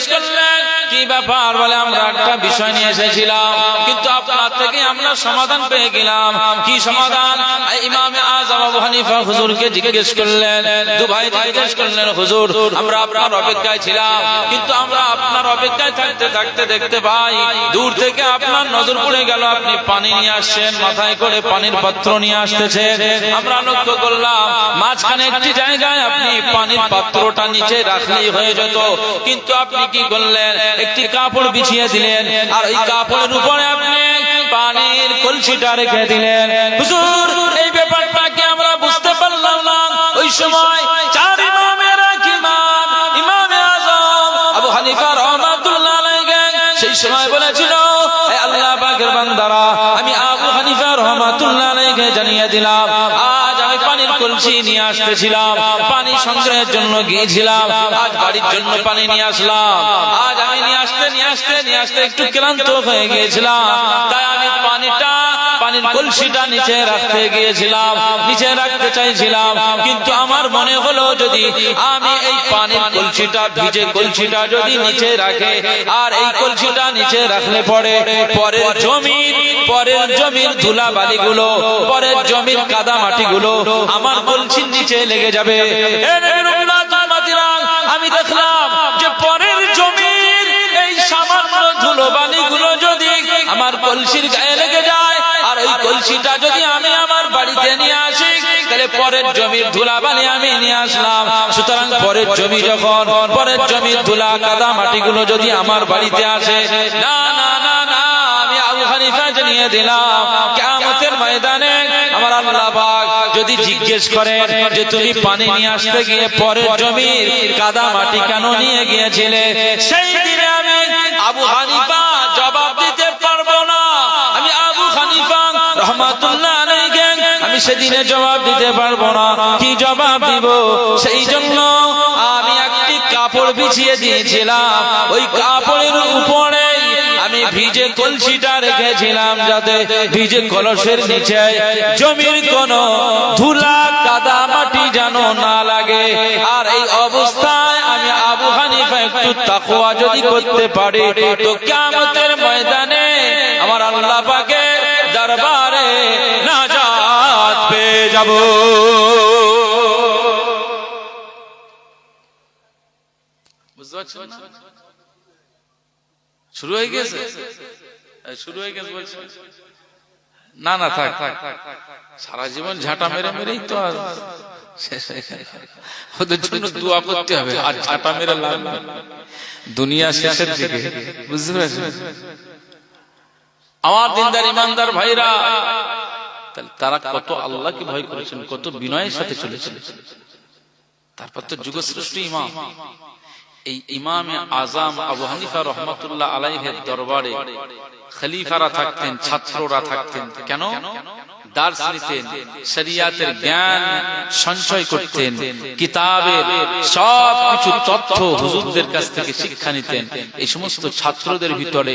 জিজ্ঞেস করলেন। কি ব্যাপার বলে আমরা একটা বিষয় নিয়ে এসেছিলাম। কিন্তু আপনার থেকে আমরা সমাধান পেয়ে গেলাম। কি সমাধান? ইমামে আজম আবু হানিফা হুজুরকে জিজ্ঞেস করলেন জিজ্ঞেস করলেন, হুজুর, আমরা আপনার অপেক্ষায় ছিলাম, কিন্তু আমরা আপনার অপেক্ষায় থাকতে থাকতে দেখতে পাই, দূর থেকে আপনার নজর পড়ে গেল, আপনি পানি নিয়ে আসছেন, মাথায় করে পানির পাত্র নিয়ে আসতেছেন। আমরা লক্ষ্য করলাম, মাঝখানে একটি জায়গায় আপনি পানির পাত্রটা নিচে রাখলেই হয়ে যেত। কিন্তু আপনি কি করলেন? একটি কাপড় বিছিয়ে দিলেন, আর ওই কাপড়ের উপরে আপনি পানির কলসিটা রেখে দিলেন। হুজুর, এই ব্যাপারটাকে আমরা বুঝতে পারলাম না। ওই সময় চার ইমামের ইমাম, ইমামে আজম, আবু হানিফা রহমাতুল্লাহ সেই সময় বলেছিল আল্লাহ পাকের বান্দারা, আমি আবু হানিফা রহমাতুল্লাহ জানিয়ে দিলাম কলসি নিয়ে আসতেছিলাম, পানি সংগ্রহের জন্য গিয়েছিলাম, আজ বাড়ির জন্য পানি নিয়ে আসলাম, আজ আমি নিয়ে আসতে নিয়ে আসতে নিয়ে আসতে একটু ক্লান্ত হয়ে গিয়েছিলাম, তাই আমি পানিটা পানির কলসিটা নিচে রাখতে গিয়েছিলাম, নিচে রাখতে চাইছিলাম। কিন্তু আমার মনে হলো যদি আমি এই পানির কলসিটা, ভিজে কলসিটা যদি নিচে রাখে, আর এই কলসিটা নিচে রাখলে পরে পরের জমির পরের জমির ধুলা বালিগুলো পরের জমির কাদা মাটিগুলো আমার কলসির নিচে লেগে যাবে। আমি দেখলাম যে পরের জমির এই সামান্য ধুলো বালিগুলো যদি আমার কলসির গায়ে লেগে যায় ওই কলসিটা যদি আমি আমার বাড়িতে নিয়ে আসি তাহলে পরের জমির ধুলা বালি আমি নিয়ে আসলাম। সুতরাং পরের জমি যখন পরের জমির ধুলা কাদা মাটিগুলো যদি আমার বাড়িতে আসে না না না না আমি আবু হানিফা জানিয়ে দিলাম। কিয়ামতের ময়দানে আমার আল্লাহ যদি জিজ্ঞেস করেন যে তুমি পানি নিয়ে আসতে গিয়ে পরের জমির কাদা মাটি কেন নিয়ে গিয়েছিলে? সেই দিনে আমি আবু হানিফা আমি সেদিনে জবাব দিতে পারব না। কি জবাব দিব? সেই জন্য আমি একটি কাপড় বিছিয়ে দিয়েছিলাম। ওই কাপড়ের উপরে আমি ভিজে কলসিটা রেখেছিলাম যাতে ভিজে কলসের নিচে জমির কোন ধুলা কাদা মাটি যেন না লাগে। আর এই অবস্থায় আমি আবু হানিফা একটু তাকওয়া যদি করতে পারি, তো কিয়ামতের ময়দানে আমার আল্লাহ পাকের দরবারে নাজাত পেয়ে যাব। শুরু হয়ে গেছে? শুরু হয়ে গেছে না না, থাক সারা জীবন ঝাঁটা মেরে মেরেই তো আর ওদের জন্য হবে। আর ঝাঁটা মেরে দুনিয়া শেষের দিকে। বুঝতে পেরেছেন? আমার দিনদার ইমানদার ভাইরা। তাহলে তারা কত আল্লাহকে ভয় করেছেন কত বিনয়ের সাথে চলেছেন। তারপর তো যুগশ্রেষ্ঠ ইমাম। এই ইমামে আজাম আবু হানিফা রহমতুল্লাহ আলাইহের দরবারে খলিফারা থাকতেন ছাত্ররা থাকতেন। কেন? ছাত্রদের ভিতরে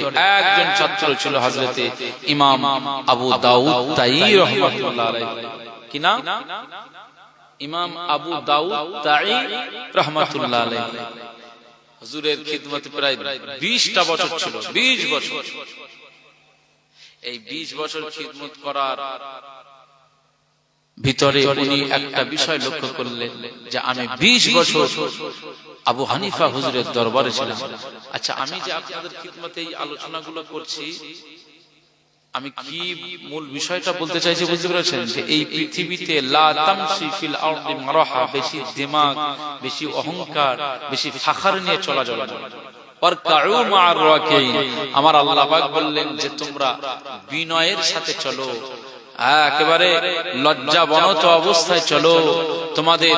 ইমাম আবু ইমাম আবু খিদমতে প্রায় বিশটা বছর ছিল বিশ বছর। এই বিশ বছর খিদমত করার ভিতরে উনি একটা বিষয় লক্ষ্য করলেন যে আমি বিশ বছর আবু হানিফা হুজুরের দরবারে ছিলাম। আচ্ছা আমি যে আপনাদের খিদমতে এই আলোচনাগুলো করছি, আমি কি মূল বিষয়টা বলতে চাইছি বুঝতে পেরেছেন? যে এই পৃথিবীতে বেশি দিমাগ, বেশি অহংকার, বেশি ফাখার নিয়ে চলা যাবে আমার আল্লাহ বললেন যে তোমরা বিনয়ের সাথে চলো। একেবারে লজ্জা বনত অবস্থায় চলো। তোমাদের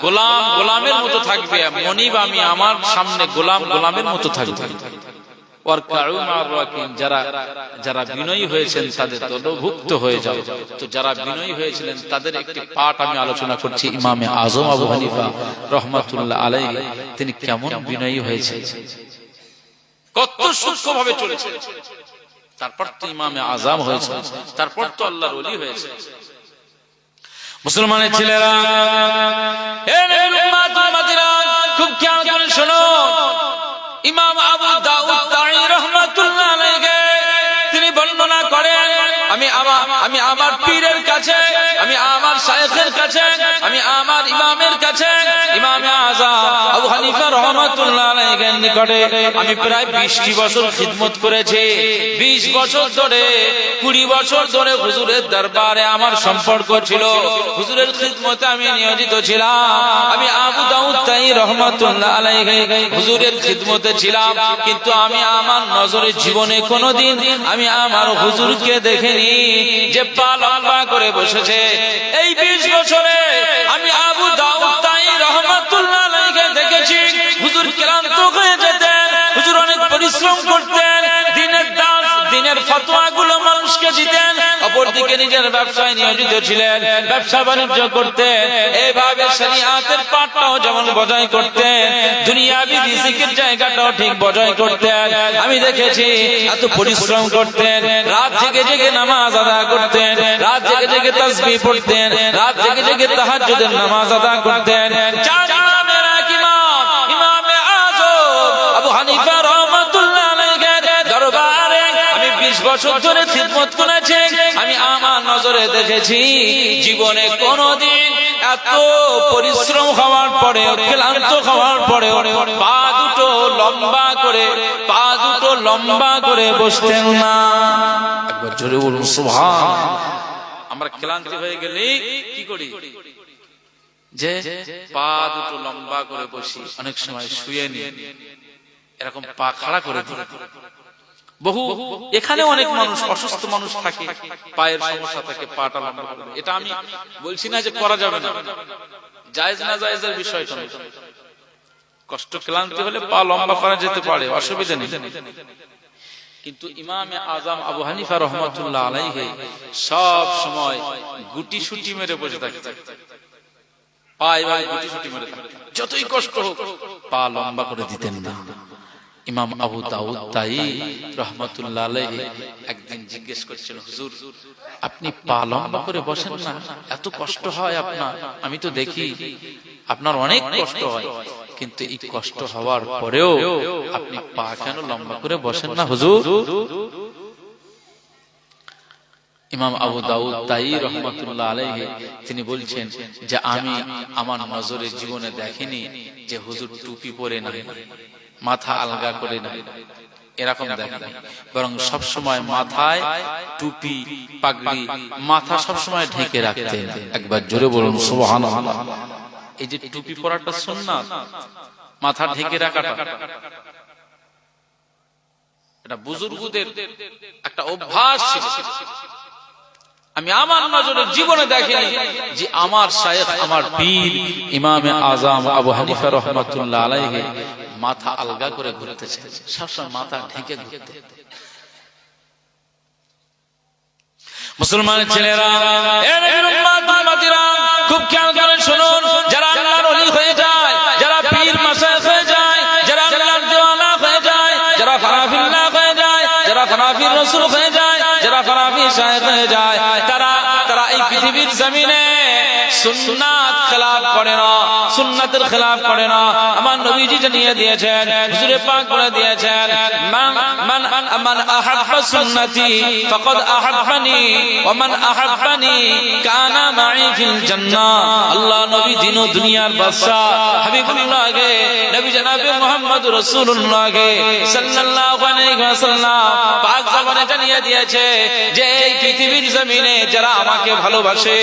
গোলাম গোলামের মতো থাকবে। মনিব আমি আমার সামনে গোলাম গোলামের মতো থাকবে। ইমামে আবু তিনি কেমন বিনয়ী হয়েছে কত সূক্ষ্ম ভাবে চলেছে। তারপর তো ইমামে আজম হয়েছে তারপর তো আল্লাহর হয়েছে মুসলমানের ছেলেরা খুব খেয়াল করে শোনো। আমি আমার আমি আমার পীরের কাছে, আমি আমার শায়েখের কাছে, আমি আমার ইমামের কাছে, ইমামে আযম আবু হানিফা রহমাতুল্লাহ আলাইহির নিকটে আমি প্রায় 20টি বছর খিদমত করেছি। 20 বছর ধরে 20 বছর ধরে হুজুরের দরবারে আমার সম্পর্ক ছিল। হুজুরের খিদমতে আমি নিয়োজিত ছিলাম। আমি আবু হুজুরের খিদমতে ছিলাম। কিন্তু আমি আমার নজরে জীবনে কোনোদিন আমি আমার হুজুরকে দেখিনি যে পা লম্বা করে বসেছে। এই 20 বছরে আমি আবু দাউদ ক্লান্ত হয়ে যেতেন, হুজুর অনেক পরিশ্রম করতেন, দিনের দাস, দিনের ফতোয়াগুলো মানুষকে দিতেন, অপরদিকে নিজের ব্যবসায় নিয়োজিত ছিলেন, ব্যবসা বাণিজ্য করতেন শরিয়াতের যেমন বজায় করতেন জায়গাটাও ঠিক বজায় করতেন। আমি দেখেছি, এত পরিশ্রম করতেন, রাত জেগে জেগে নামাজ আদা করতেন, রাত জেগে জেগে তাসবিহ পড়তেন, রাত জেগে জেগে তাহাজ্জুদের নামাজ আদা করতেন, চার বছর ধরে খিদমত করেছি। আমি আমার নজরে দেখেছি, জীবনে কোনোদিন এত পরিশ্রম হওয়ার পরে ক্লান্ত হওয়ার পরে পা দুটো লম্বা করে, পা দুটো লম্বা করে বসতেন না। একবার জোরে বলুন আমরা ক্লান্তি হয়ে গেলে কি করি? যে পা দুটো লম্বা করে বসি, অনেক সময় শুয়ে নি এরকম পা খাড়া করে দিই। বহু এখানে অনেক মানুষ, অসুস্থ মানুষ থাকে, পায়ের সমস্যা থাকে পাটা এটা আমি বলছি না যে করা যাবে না। জায়েজ না জায়েজের বিষয়টা নয়। কষ্ট, ক্লান্তি হলে পা লম্বা করা যেতে পারে, অসুবিধা নেই। কিন্তু ইমামে আজম আবু হানিফা রহমতুল্লাহ আলাইহি সব সময় গুটি সুটি মেরে বসে থাকতে পা এভাবে গুটি সুটি মেরে থাকতেন। যতই কষ্ট হোক, পা লম্বা করে দিতেন না। ইমাম আবু দাউদ তাই রহমতুল্লাহ একদিন জিজ্ঞেস করছেন, হুজুর, আপনি পা লম্বা করে বসেন না? এত কষ্ট হয় আপনার? আমি তো দেখি আপনার অনেক কষ্ট হয়, কিন্তু এই কষ্ট হওয়ার পরেও আপনি পা কেন লম্বা করে বসেন না, হুজুর? ইমাম আবু দাউদ তাই রহমতুল্লাহ আলাইহি তিনি বলছেন যে, আমি আমার নজরে জীবনে দেখিনি যে হুজুর টুপি পরে না মাথা আলগা করে না এরকম দেখেনি বরং সবসময় মাথায় টুপি পাগড়ি মাথা সবসময় ঢেকে রাখতেন। একবার জোরে বলুন সুবহানাল্লাহ। এই যে টুপি পরাটা সুন্নাত মাথা ঢেকে রাখাটা এটা বুজুর্গদের একটা অভ্যাস ছিল। আমি আমার নজরে জীবনে দেখিনি যে আমার শায়েখ, আমার পীর ইমামে আজম আবু হানিফা রহমাতুল্লাহ আলাইহি মাথা আলগা করে ঘুরতেছে। সবসময় মাথা ঢেকে ঘুরতে। মুসলমানের ছেলেরা খুব খেয়াল করে শুনুন শায়েখ হয়ে যায় তারা তারা এই পৃথিবীর জমিনে সুন্নাত খেলাফ করে না, সুন্নাতের খেলাফ করে না। আমার নবীজি জানিয়ে দিয়েছেন, হুজুরে পাক দিয়েছেন, মান মান মান সুন্নতি ফাকাদ আহাব্বানি ওয়া মান আহাব্বানি কানা মাই ফিল জান্নাহ। আল্লাহ নবী ও দুনিয়ার বাদশা হাবিবুল্লাহ নবী জনাবে মুহাম্মদ রাসূলুল্লাহ সাল্লাল্লাহু আলাইহি পাক জবানে জানিয়ে দিয়েছে যে এই পৃথিবীর জমিনে যারা আমাকে ভালোবাসে,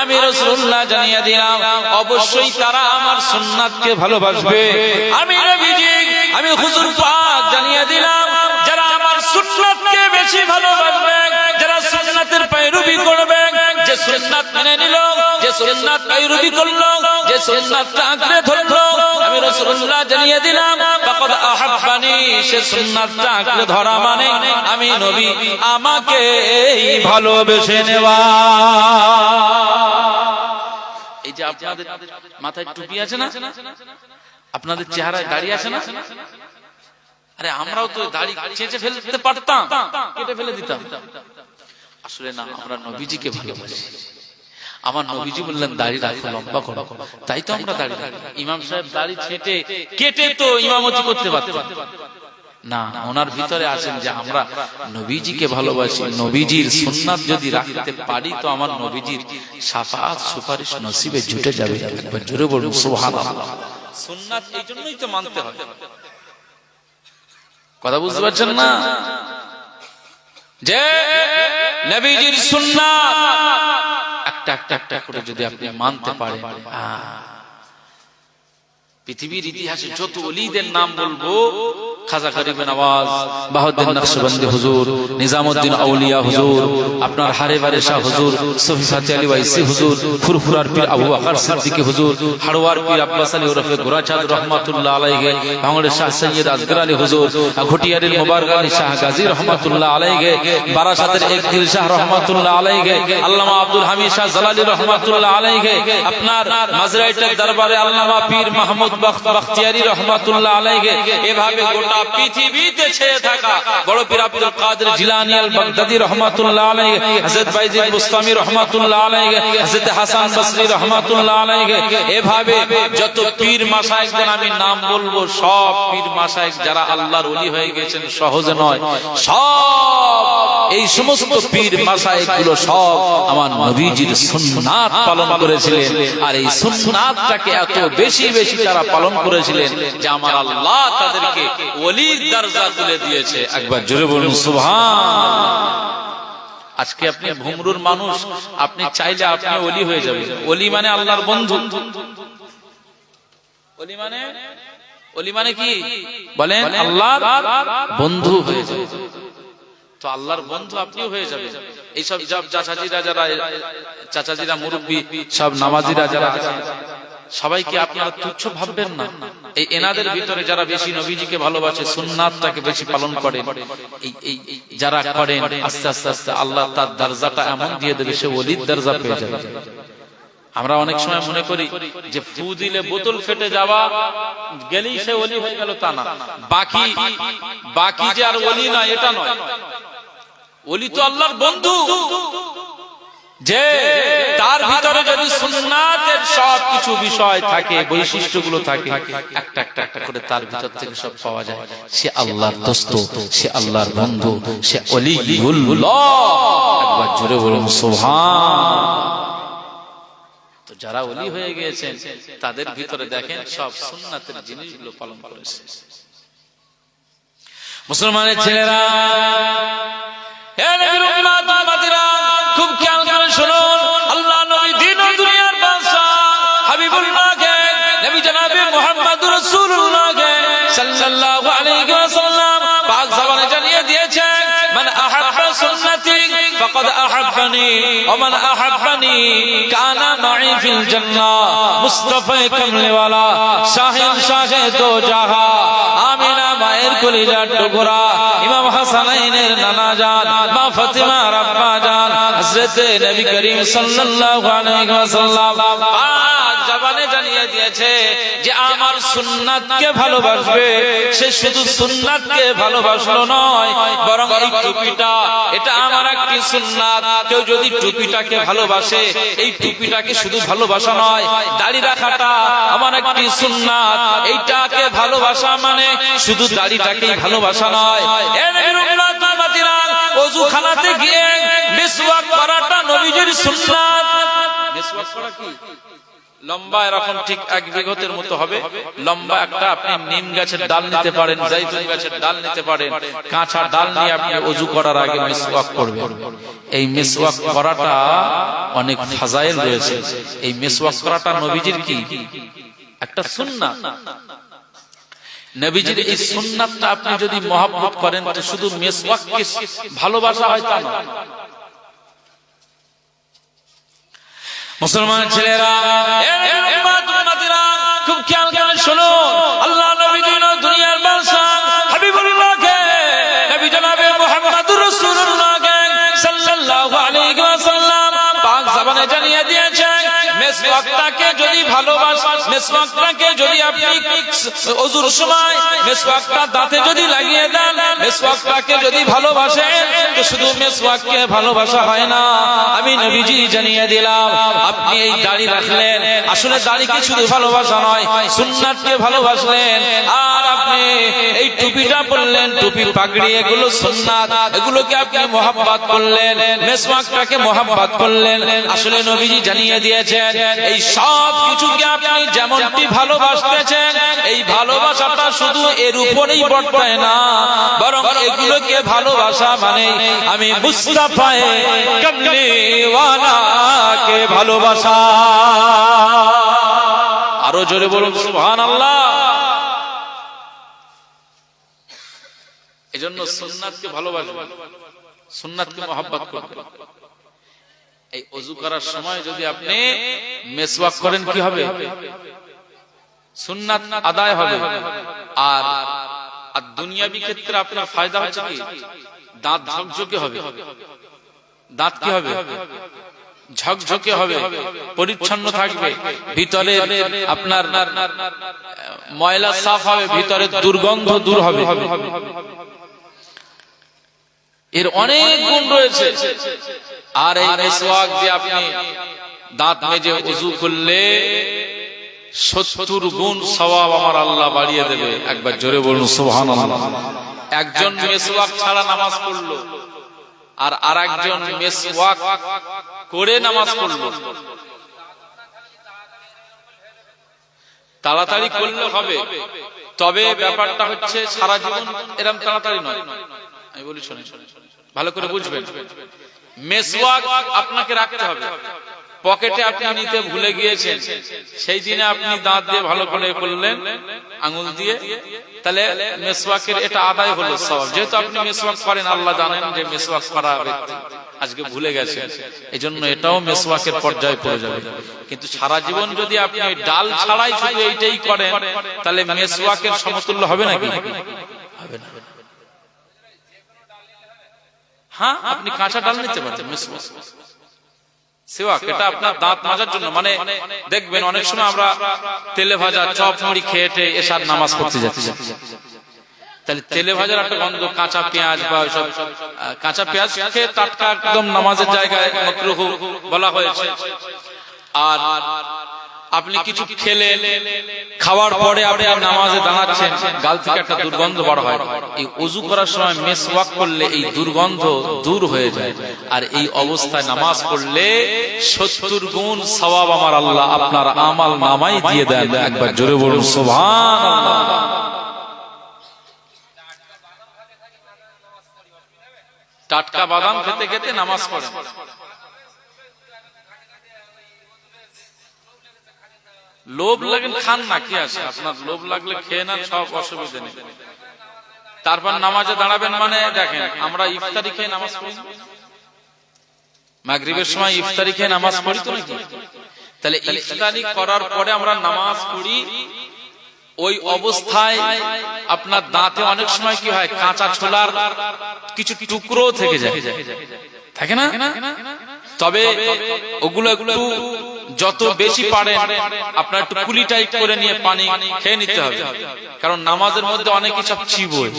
আমি রাসূলুল্লাহ বার্তা জানিয়ে দিলাম, অবশ্যই তারা আমার সুন্নাতকে ভালোবাসবে। আমি আমি হুজুর পাক জানিয়ে দিলাম, যারা আমার সুন্নাতকে বেশি ভালোবাসবে, যারা সুন্নাতের পায়রুবি করবে, যে সুন্নাত মেনে নিল, যে সুন্নাত পায়রুবি যে আঁকড়ে আমি রসুল্লাহ জানিয়ে দিলাম আহাব্বানি, সে সুন্নাতটা আঁকড়ে ধরা মানে আমি নবী, আমাকে ভালোবেসে নেওয়া। আপনাদের মাথায় টুপি আছে না? আপনাদের চেহারায় আছে না? আরে, আমরাও তো চেঁচে ফেলতে পারতাম। কেটে ফেলে দিতাম। আসলে না, আমরা নবীজিকে ভালোবাসি। আমার নবীজি বললেন দাড়ি রাখো লম্বা করো। তাই তো আমরা দাড়ি। ইমাম সাহেব দাড়ি ছেটে কেটে তো ইমামতি করতে পারতেন না, ওনার ভিতরে আছেন যে আমরা নবীজিকে ভালোবাসি, নবীজির সুন্নাত যদি রাখতে পারি তো আমার নবীজির সাফাত, সুপারিশ নসিবে জুটে যাবে। একবার জোরে বলুন, সুবহানাল্লাহ। সুন্নাত এই জন্যই তো মানতে হয়। কথা বুঝতে পারছেন না? যে নবীজির সুন্নাত একটা একটা একটা করে যদি আপনি মানতে পারেন পৃথিবীর ইতিহাসে যত অলিদের নাম বলব খাজা গরিব নওয়াজ, বাহাউদ্দিন নকশবন্দি হুজুর নিজামউদ্দিন আউলিয়া হুজুর, আপনার হারে শাহ হুজুর সফি ফাতে আলী ওয়াইসি হুজুর, ফুরফুরার পীর আবু বকর সিদ্দিকী হুজুর হাড়োয়ার পীর আব্বাস আলী ওরফে গোরাচাঁদ রহমাতুল্লাহ আলাইহি ভাঙড়ের শাহ সৈয়দ আজগর আলী হুজুর ঘটিয়ারের মুবারক আলী শাহ গাজী রহমাতুল্লাহ আলাইহি, বারাসাতের একদিল শাহ রহমাতুল্লাহ আলাইহি, আল্লামা আব্দুল হামিদ শাহ জালালি রহমাতুল্লাহ আলাইহি, আপনার মাজরাইটের দরবারে আল্লামা পীর মাহমুদ বখত বখতিয়ারি রহমাতুল্লাহ আলাইহি, এভাবে গোটা পৃথিবীতে ছেয়ে থাকা। বড় পীর আব্দুল কাদের জিলানী আল বাগদাদি রহমাতুল্লাহ আলাইহি, হযরত বাইজিদ বুস্তামি রহমাতুল্লাহ আলাইহি, হযরত হাসান বসরি রহমাতুল্লাহ আলাইহি। এভাবে যত পীর মাশায়েখদের আমি নাম বলব, সব পীর মাশায়েখ যারা আল্লাহর ওলি হয়ে গেছেন, সহজে নয়। সব এই সমস্ত পীর মাশায়েখগুলো সব আমার নবীজির সুন্নাত পালন করেছিলেন। আর এই সুন্নাতটাকে এত বেশি বেশি তারা পালন করেছিলেন যে আমার আল্লাহ তাদেরকে ওলির দরজা তুলে দিয়েছে। একবার জোরে বলুন, সুবহান। আজকে আপনি ভুমরুর মানুষ, আপনি চাইলে আপনি হয়ে যাবেন। মানে আল্লাহর বন্ধু। মানে? মানে কি? বলেন, আল্লাহর বন্ধু হয়ে যাবে। তো আল্লাহর বন্ধু আপনিও হয়ে যাবে এইসব সব চাচাজিরা যারা, চাচাজিরা মুরব্বী, সব নামাজিরা যারা সবাইকে আপনারা তুচ্ছ ভাববেন না। এই এনাদের ভিতরে যারা বেশি নবীজিকে ভালোবাসে, সুন্নাতটাকে বেশি পালন এই যারা করেন, আস্তে আস্তে আস্তে আল্লাহ তার দরজাটা এমন দিয়ে দেবে, সে ওলির দরজা পেয়ে যাবে। আমরা অনেক সময় মনে করি যে ফু দিলে বোতল ফেটে যাওয়া, গেলেই সে অলি হয়ে গেল তা না। বাকি বাকি যে আর অলি না, এটা নয়। ওলি তো আল্লাহর বন্ধু। যে তার ভিতরে যদি সুন্নাতের সব কিছু বিষয় থাকে বৈশিষ্ট্যগুলো থাকে একটা একটা একটা করে তার ভিতর থেকে সব পাওয়া যায়। সে আল্লাহর দোস্ত সে আল্লাহর বন্ধু সে অলিউল্লাহ। একবার জোরে বলুন সুবহান। তো যারা অলি হয়ে গিয়েছেন তাদের ভিতরে দেখেন সব সুন্নাতের জিনিসগুলো পালন করেছে। মুসলমানের ছেলেরা হে নবীর উম্মত উম্মতিরা, আহাব্বানি ওয়া আহাব্বানি, কানা মাই ফিল জান্নাহ, মুস্তাফা কামলিওয়ালা শাহিন শাহে দো জাহা আমিনা মায়ের কলিজার টুকরা, ইমাম হাসানাইনের নানা জান মা ফাতিমা রাব্বা জান হযরত নবী করিম সাল্লাল্লাহু আলাইহি ওয়াসাল্লাম। জবানে জানিয়ে দিয়েছে যে আমার সুন্নাতকে ভালোবাসবে। সে শুধু সুন্নাতকে ভালোবাসলো নয়, বরং এই টুপিটা, এটা আমার একটি সুন্নাত। কেউ যদি টুপিটাকে ভালোবাসে, এই টুপিটাকে শুধু ভালোবাসা নয়, দাড়ি রাখাটা আমার একটি সুন্নাত। এইটাকে ভালোবাসা মানে শুধু দাড়িটাকেই ভালোবাসা নয়। অজুখানাতে গিয়ে মিসওয়াক করাটা নবীজির সুন্নাত। মিসওয়াক করা কি? লম্বা এরকম ঠিক এক বিঘতের মতো হবে। লম্বা একটা আপনি নিম গাছের ডাল নিতে পারেন জাইতুন গাছের ডাল নিতে পারেন, কাঁচা ডাল নিয়ে আপনি অজু করার আগে মিসওয়াক করবেন। এই মিসওয়াক করাটা অনেক ফাজাইল রয়েছে। এই মিসওয়াক করাটা নবীজির কি? একটা সুন্নাত। নবীজির এই সুন্নাতটা আপনি যদি মহাব্বত করেন, তো শুধু মিসওয়াককে ভালোবাসা হয় তা না মুসলমান ছেলেরা মেসওয়াকটাকে যদি আপনি অজুর সময় মেসওয়াকটা দাঁতে যদি লাগিয়ে দেন, মেসওয়াকটাকে যদি তো শুধু মেসওয়াককে ভালোবাসা হয় না। আমি নবীজি জানিয়ে দিলাম, আপনি এই দাড়ি রাখলেন। আসলে দাড়ি কি শুধু ভালোবাসা নয়, সুন্নাতকে ভালোবাসলেন। আর আপনি এই টুপিটা পরলেন, টুপি পাগড়ি, এগুলো সুন্নাত। এগুলোকে আপনি মোহাব্বত করলেন, মেসওয়াকটাকে মোহাব্বত করলেন। আসলে নবীজি জানিয়ে দিয়েছেন, এই সব কিছুকে আপনি যেমনটি ভালোবাসতেছেন এই ভালোবাসাটা শুধু এর উপরেই বর্তায় না বরং এগুলোকে ভালোবাসা মানে আমি মুস্তাফায়ে কমলিওয়ালাকে ভালোবাসা। আরও জোরে বলুন সুবহানাল্লাহ। এজন্য সুন্নাতকে ভালোবাসবে সুন্নাতকে মহাব্বত করবে এই অজু করার সময় যদি আপনি মেসওয়াক করেন কি হবে? সুন্নাত আদায় হবে। আর আর দুনিয়াবি ক্ষেত্রে আপনার ফায়দা হচ্ছে কি? দাঁত ঝকঝকে হবে। দাঁত কি হবে? ঝকঝকে হবে। পরিচ্ছন্ন থাকবে। ভিতরে আপনার ময়লা সাফ হবে ভিতরে দুর্গন্ধ দূর হবে। এর অনেক গুণ রয়েছে। আর এই মেসওয়াক দিয়ে আপনি দাঁত মেজে উজু করলে সত্তর গুণ সওয়াব আমার আল্লাহ বাড়িয়ে দেবে। একবার জোরে বলুন সুবহানাল্লাহ। একজন মেসওয়াক ছাড়া নামাজ পড়ল। আর আরেকজন মেসওয়াক করে নামাজ পড়ল। তাড়াতাড়ি করলে হবে। তবে ব্যাপারটা হচ্ছে সারা জীবন এরকম তাড়াতাড়ি নয়। আমি বলি ভালো করে বুঝবেন। মেসওয়াক আপনাকে রাখতে হবে। পকেটে আপনি নিতে ভুলে গিয়েছেন। সেই দিনে আপনি দাঁত দিয়ে ভালো করে করলেন, আঙুল দিয়ে। তাহলে মেসওয়াকের এটা আদায় হলো সব যেহেতু আপনি মেসওয়াক করেন, আল্লাহ জানেন যে মেসওয়াক করা আজকে ভুলে গেছে এই জন্য এটাও মেসওয়াকের পর্যায়ে পড়ে যাবে। কিন্তু সারা জীবন যদি আপনি ডাল ছাড়াই শুধু এইটাই করেন, তাহলে মেসওয়াকের সমতুল্য হবে নাকি? হবে না। হ্যাঁ আপনি কাঁচা ডাল নিতে পারেন মেসওয়াক সেওয়াক এটা আপনার দাঁত মাজার জন্য। মানে দেখবেন অনেক সময় আমরা তেলে ভাজা চপ মুড়ি খেয়ে এসার নামাজ পড়তে যাচ্ছি। তাহলে তেলে ভাজার একটা গন্ধ, কাঁচা পেঁয়াজ কাঁচা পেঁয়াজ টাটকা একদম নামাজের জায়গায় বলা হয়েছে। আর আপনি কিছু খেলে খাওয়ার পরে আপনি নামাজে দাঁড়াচ্ছেন গাল থেকে একটা দুর্গন্ধ বার হয়। এই অজু করার সময় মেস ওয়াক করলে এই দুর্গন্ধ দূর হয়ে যায়। আর এই অবস্থায় নামাজ পড়লে সত্তর গুণ সওয়াব আমার আল্লাহ। আপনার আমাল নামাই দিয়ে দেন। একবার জোরে বলুন সোভান টাটকা বাদাম খেতে খেতে নামাজ পড়েন। লোভ লাগেন খান না, কি আছে? আপনার লোভ লাগলে খেয়ে না সব অসুবিধা নেই। তারপর নামাজে দাঁড়াবেন মানে দেখেন, আমরা ইফতারি খেয়ে নামাজ পড়ি? মাগরিবের সময় ইফতারি খেয়ে নামাজ পড়ি তো নাকি? তাহলে ইফতারি করার পরে আমরা নামাজ পড়ি, ওই অবস্থায় আপনার দাঁতে অনেক সময় কি হয়, কাঁচা ছোলার কিছু টুকরো থেকে যায়। থাকে না? তবে ওগুলো একটু যত বেশি পারেন আপনার একটু কুলি টাইপ করে নিয়ে পানি খেয়ে নিতে হবে। কারণ নামাজের মধ্যে অনেক কিছু চিবোয়।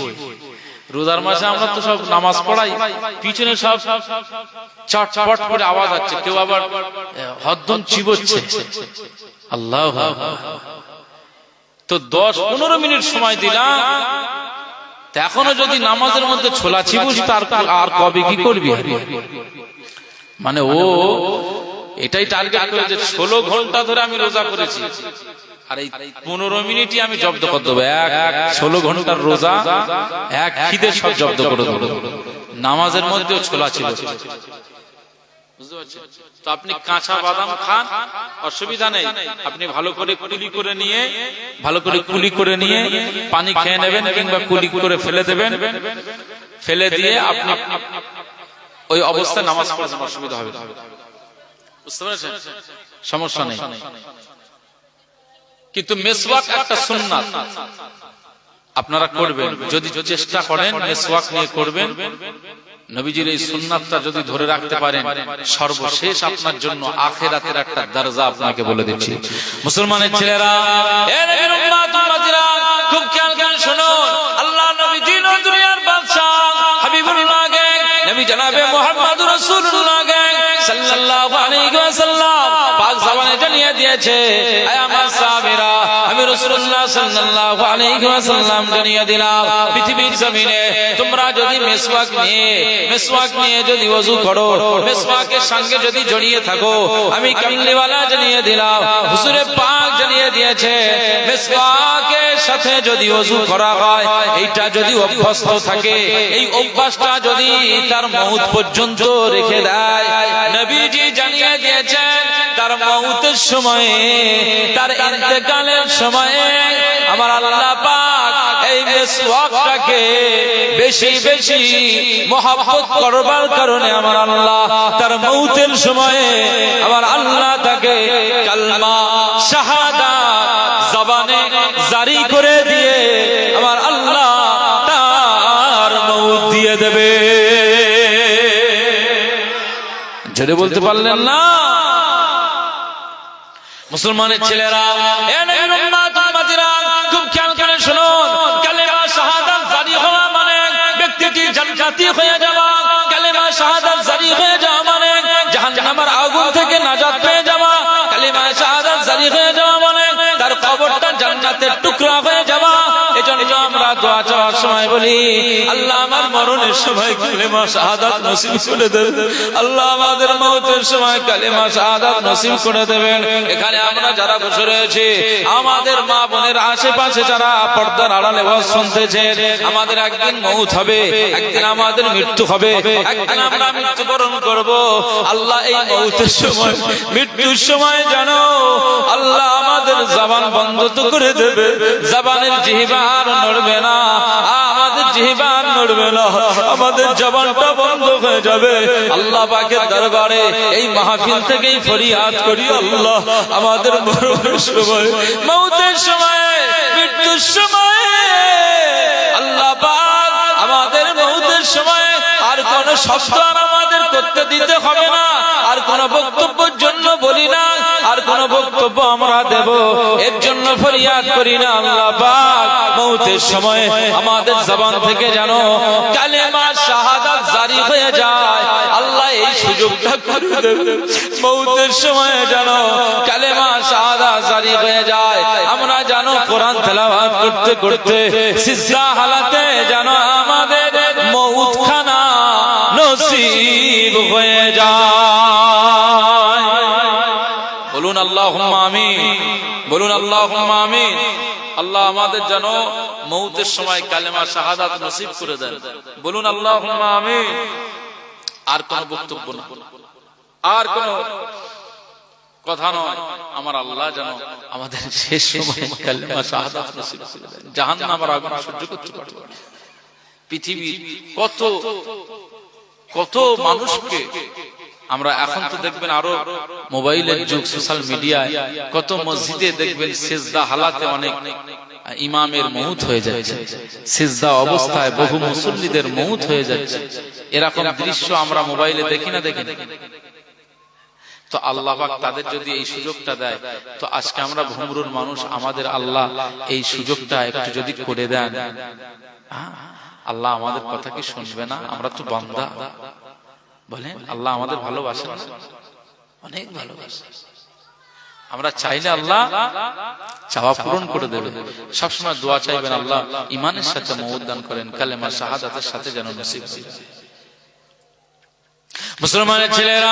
রোজার মাসে আমরা তো সব নামাজ পড়াই পিছনে সব চটপট করে আওয়াজ আছে কেউ আবার হদ্দম চিবোচ্ছে। আল্লাহ তো দশ পনেরো মিনিট সময় দিলাম। এখনও যদি নামাজের মধ্যে ছোলা চিবুস তার আর কবে কি করবি? মানে ও এটাই টার্গেট করে যে ষোলো ঘণ্টা ধরে আমি রোজা করেছি। আর এই পনেরো মিনিটই আমি জব্দ করে দেবো। এক, ষোলো ঘণ্টার রোজা, এক খিদে সব জব্দ করে দেবো। নামাজের মধ্যেও ছোলা ছিল। তো আপনি কাঁচা বাদাম খান, অসুবিধা নেই। আপনি ভালো করে কুলি করে নিয়ে, ভালো করে কুলি করে নিয়ে পানি খেয়ে নেবেন কিংবা কুলি করে ফেলে দেবেন। ফেলে দিয়ে আপনি ওই অবস্থায় নামাজ পড়বেন অসুবিধা হবে। বুঝতে পেরেছেন? সমস্যা নেই। কিন্তু মেসওয়াক একটা সুন্নাত। আপনারা করবেন। যদি চেষ্টা করেন মেসওয়াক নিয়ে করবেন। নবীজির এই সুন্নাতটা যদি ধরে রাখতে পারেন সর্বশেষ আপনার জন্য আখেরাতের একটা দরজা আপনাকে বলে দিচ্ছি। মুসলমানের ছেলেরা খুব খেয়াল খেয়াল শুনুন আল্লাহ নবী দিন দুনিয়ার বাদশা হাবিবুল্লাহ নবী জনাবে মুহাম্মদ রাসূলুল্লাহ সাল্লাল্লাহু আলাইহি ওয়াসাল্লাম পাক জবানে জানিয়ে দিয়েছে, আয় আমার সাহাবীরা, আমি রাসূলুল্লাহ সাল্লাল্লাহু আলাইহি ওয়াসাল্লাম জানিয়ে দিলাম, পৃথিবীর জমিনে তোমরা যদি মেসওয়াক নিয়ে মেসওয়াক নিয়ে যদি ওযু করো, মেসওয়াকের সঙ্গে যদি জড়িয়ে থাকো, আমি কামলিওয়ালা জানিয়ে দিলাম, হুজুরে পাক জানিয়ে দিয়েছে মেসওয়াকের সাথে যদি ওযু করা হয়, এইটা যদি অভ্যস্ত থাকে, এই অভ্যাসটা যদি তার মউত পর্যন্ত রেখে দেয়, নবীজি জানিয়ে দিয়েছেন, তার মউতের সময়ে, তার ইন্তেকালের সময়ে আমার আল্লাহ পাক এই মেসওয়াকটাকে বেশি বেশি মহাব্বত করবার কারণে আমার আল্লাহ তার মউতের সময়ে আমার আল্লাহ তাকে কালমা শাহাদা জারি করে দিয়ে আমার আল্লাহ তার মৌত দিয়ে দেবে। ঝেড়ে বলতে পারলেন না? মুসলমানের ছেলেরা টুকরা হয়ে যাওয়া। এজন্য আমরা দোয়া চাওয়ার সময় বলি, আল্লাহ আমার মরণের সময় কালেমা শাহাদাত নসিব করে দেবেন। আল্লাহ আমাদের মৌতের সময় কালেমা শাহাদাত নসিব করে দেবেন। এখানে আমরা যারা বসে রয়েছে, আমাদের মা বোনের আশেপাশে যারা পর্দার আড়ালে বস শুনতেছেন, আমাদের একদিন মৌত হবে, একদিন আমাদের মৃত্যু হবে, একদিন আমরা মৃত্যুবরণ করব। আল্লাহ এই মৌতের সময়, মৃত্যুর সময় জানো, আল্লাহ আমাদের জবান বন্ধ তো করে দেবে। জবানের জিহিবার নড়বে না। আমাদের জিহিবার নড়বে না। আমাদের জবানটা বন্ধ হয়ে যাবে। আল্লাহ পাকের দরবারে এই মাহফিল থেকেই ফরিয়াদ করি আল্লাহ। আমাদের মরণের সময় মৌতের সময় মৃত্যুর সময়। আল্লাহ পাক আমাদের মৌতের সময়। আর কোন শব্দ আমাদের করতে দিতে হবে না। আর কোন বক্তব্যের জন্য বলি না। আর কোন বক্তব্য আমরা দেব। এর জন্য ফরিয়াদ করি না, আল্লাহ পাক। মৌতের সময় আমাদের জবান থেকে জানো কালেমা শাহাদাত জারি হয়ে যায়। আল্লাহ এই সুযোগটা করে দেবে মৌতের সময় জানো কালেমা শাহাদাত জারি হয়ে যায়। আমরা জানো কোরআন তেলাওয়াত করতে করতে সিজদা হালাতে জানো আমাদের মৌত খানা নসিব হয়ে যায়। বলুন আল্লাহ আমিন। আল্লাহ আমাদের যেন মৌতের সময় কালেমা শাহাদাত নসিব করে দেন। বলুন আল্লাহ আমিন। আর কোন বক্তব্য না। আর কোন কথা নয়। আমার আল্লাহ যেন আমাদের শেষ সময় আগুন সহ্য করতে পারবে। পৃথিবীর কত কত মানুষকে আমরা এখন তো দেখবেন আরও মোবাইলের যুগ, সোশ্যাল মিডিয়ায় কত মসজিদে দেখবেন সেজদা হালাতে অনেক ইমামের মৌত হয়ে যাচ্ছে। সেজদা অবস্থায় বহু মুসল্লিদের মৌত হয়ে যাচ্ছে। এরকম দৃশ্য আমরা মোবাইলে দেখি না, দেখি তো আল্লাহ তাদের যদি এই সুযোগটা দেয়, তো আজকে আমরা ভুমরুর মানুষ, আমাদের আল্লাহ এই সুযোগটা একটু যদি করে দেন। আল্লাহ আমাদের কথা কি শুনবে না? আমরা তো বান্দা। বলেন আল্লাহ আমাদের ভালোবাসে অনেক ভালোবাসে আমরা চাইলে আল্লাহ চাওয়া পূরণ করে দেবে সবসময় দোয়া চাইবেন আল্লাহ ইমানের সাথে মৌদান করেন কালেমা শাহাদাতের সাথে যেন নসিব মুসলমানের ছেলেরা